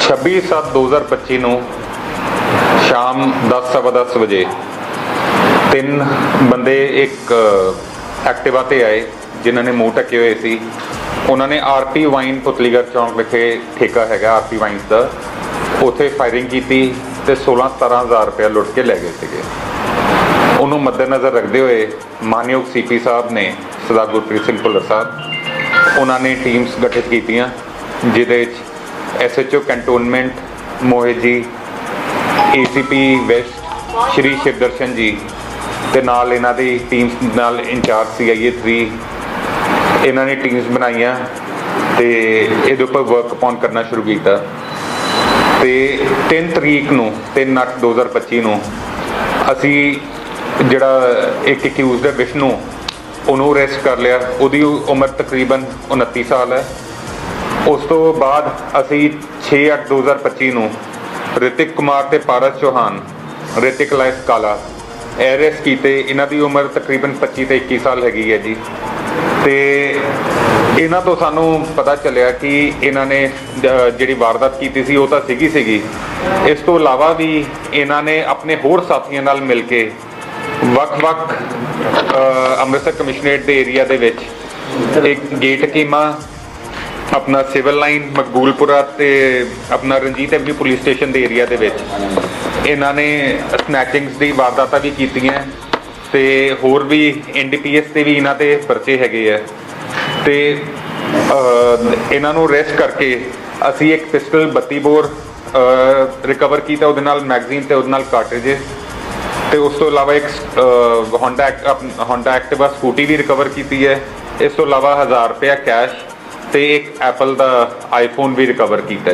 ਛੱਬੀ ਸੱਤ 2025 ਨੂੰ ਸ਼ਾਮ 10:10 ਵਜੇ ਤਿੰਨ ਬੰਦੇ ਇੱਕ ਐਕਟਿਵਾ ਤੇ ਆਏ, ਜਿਨ੍ਹਾਂ ਨੇ ਮੂੰਹ ਢੱਕੇ ਹੋਏ ਸੀ। ਉਹਨਾਂ ਨੇ ਆਰਪੀ ਵਾਈਨ ਪੁਤਲੀਗਰ ਚੌਂਕ ਵਿਖੇ ਠੇਕਾ ਹੈਗਾ ਆਰਪੀ ਵਾਈਨਸ ਦਾ। ਉੱਥੇ ਫਾਇਰਿੰਗ ਕੀਤੀ ਤੇ 16-17000 ਰੁਪਏ ਲੁੱਟ ਕੇ ਲੈ ਗਏ ਸੀਗੇ। ਉਹਨੂੰ ਮੱਦੇਨਜ਼ਰ ਰੱਖਦੇ ਹੋਏ ਮਾਨਯੋਗ ਸੀਪੀ ਸਾਹਿਬ ਨੇ ਸਰਦਾਰ ਗੁਰਪ੍ਰੀਤ ਸਿੰਘ ਭੁੱਲਰ ਸਾਹਿਬ, ਉਹਨਾਂ ਨੇ ਟੀਮਸ ਗਠਿਤ ਕੀਤੀਆਂ, ਜਿਹਦੇ ਵਿੱਚ ਐਸਐਚਓ ਕੰਟੋਨਮੈਂਟ ਮੋਹਿਤ ਜੀ ਏਸੀਪੀ ਵੈਸਟ ਸ਼੍ਰੀ ਸ਼ਿਵਦਰਸ਼ਨ ਜੀ ਤੇ ਨਾਲ ਇਹਨਾਂ ਦੀ ਟੀਮਸ ਨਾਲ ਇੰਚਾਰਜ ਸੀਆਈਏ 3 ਇਹਨਾਂ ਨੇ ਟੀਮਸ ਬਣਾਈਆਂ ਤੇ ਇਹਦੇ ਉੱਪਰ ਵਰਕ ਅਪਨ ਕਰਨਾ ਸ਼ੁਰੂ ਕੀਤਾ। ਤੇ 3 ਤਰੀਕ ਨੂੰ 3 ਅੱਠ 2025 ਨੂੰ ਅਸੀਂ ਜਿਹੜਾ ਇੱਕ ਅਕਿਊਜ਼ਡ ਹੈ, ਵਿਸ਼ਨੂੰ, ਉਹਨੂੰ ਅਰੈਸਟ ਕਰ ਲਿਆ। ਉਹਦੀ ਉਮਰ ਤਕਰੀਬਨ 29 ਸਾਲ ਹੈ। ਉਸ ਤੋਂ ਬਾਅਦ ਅਸੀਂ 6 ਅੱਠ 2025 ਨੂੰ ਰਿਤਿਕ ਕੁਮਾਰ ਤੇ ਪਾਰਸ ਚੌਹਾਨ, ਰਿਤਿਕ ਲਾਇਸ ਕਾਲਾ ਅਰੈਸਟ ਕੀਤੇ। ਇਹਨਾਂ ਦੀ ਉਮਰ ਤਕਰੀਬਨ 25 ਤੇ 21 ਸਾਲ ਹੈਗੀ ਹੈ ਜੀ। ਤੇ ਇਹਨਾਂ ਤੋਂ ਸਾਨੂੰ ਪਤਾ ਚੱਲਿਆ ਕਿ ਇਹਨਾਂ ਨੇ ਜਿਹੜੀ ਵਾਰਦਾਤ ਕੀਤੀ ਸੀ, ਉਹ ਤਾਂ ਸੀਗੀ ਸੀਗੀ। ਇਸ ਤੋਂ ਇਲਾਵਾ ਵੀ ਇਹਨਾਂ ਨੇ ਆਪਣੇ ਹੋਰ ਸਾਥੀਆਂ ਨਾਲ ਮਿਲ ਕੇ ਵੱਖ-ਵੱਖ ਅੰਮ੍ਰਿਤਸਰ ਕਮਿਸ਼ਨਰੇਟ ਦੇ ਏਰੀਆ ਦੇ ਵਿੱਚ ਇੱਕ ਗੇਟ ਕੀਮਾ, ਆਪਣਾ ਸਿਵਲ ਲਾਈਨ, ਮਕਬੂਲਪੁਰਾ ਤੇ ਆਪਣਾ ਰਣਜੀਤ ਐਵਨਿਊ ਪੁਲਿਸ ਸਟੇਸ਼ਨ ਦੇ ਏਰੀਆ ਦੇ ਵਿੱਚ। ਇਹਨਾਂ ਨੇ ਸਨੈਕਿੰਗਸ ਦੀ ਵਾਰਦਾਤਾਂ ਵੀ ਕੀਤੀਆਂ ਤੇ ਹੋਰ ਵੀ ਐਨਡੀਪੀਐਸ ਤੇ ਵੀ ਇਹਨਾਂ ਤੇ ਪਰਚੇ ਹੈਗੇ ਆ। ਤੇ ਇਹਨਾਂ ਨੂੰ ਰੈਸਟ ਕਰਕੇ ਅਸੀਂ ਇੱਕ ਪਿਸਟਲ 32 ਬੋਰ ਰਿਕਵਰ ਕੀਤਾ, ਉਹਦੇ ਨਾਲ ਮੈਗਜ਼ੀਨ ਤੇ ਉਹਦੇ ਨਾਲ ਕਾਰਟ੍ਰਿਜਸ ਤੇ ਉਸ ਤੋਂ ਇਲਾਵਾ ਇੱਕ ਹੋਂਡਾ ਹੋਂਡਾ ਐਕਟਿਵਾ ਸਕੂਟੀ ਵੀ ਰਿਕਵਰ ਕੀਤੀ ਹੈ। ਇਸ ਤੋਂ ਇਲਾਵਾ 1000 ਰੁਪਏ ਕੈਸ਼ ਤੇ ਇੱਕ ਐਪਲ ਦਾ ਆਈਫੋਨ ਵੀ ਰਿਕਵਰ ਕੀਤਾ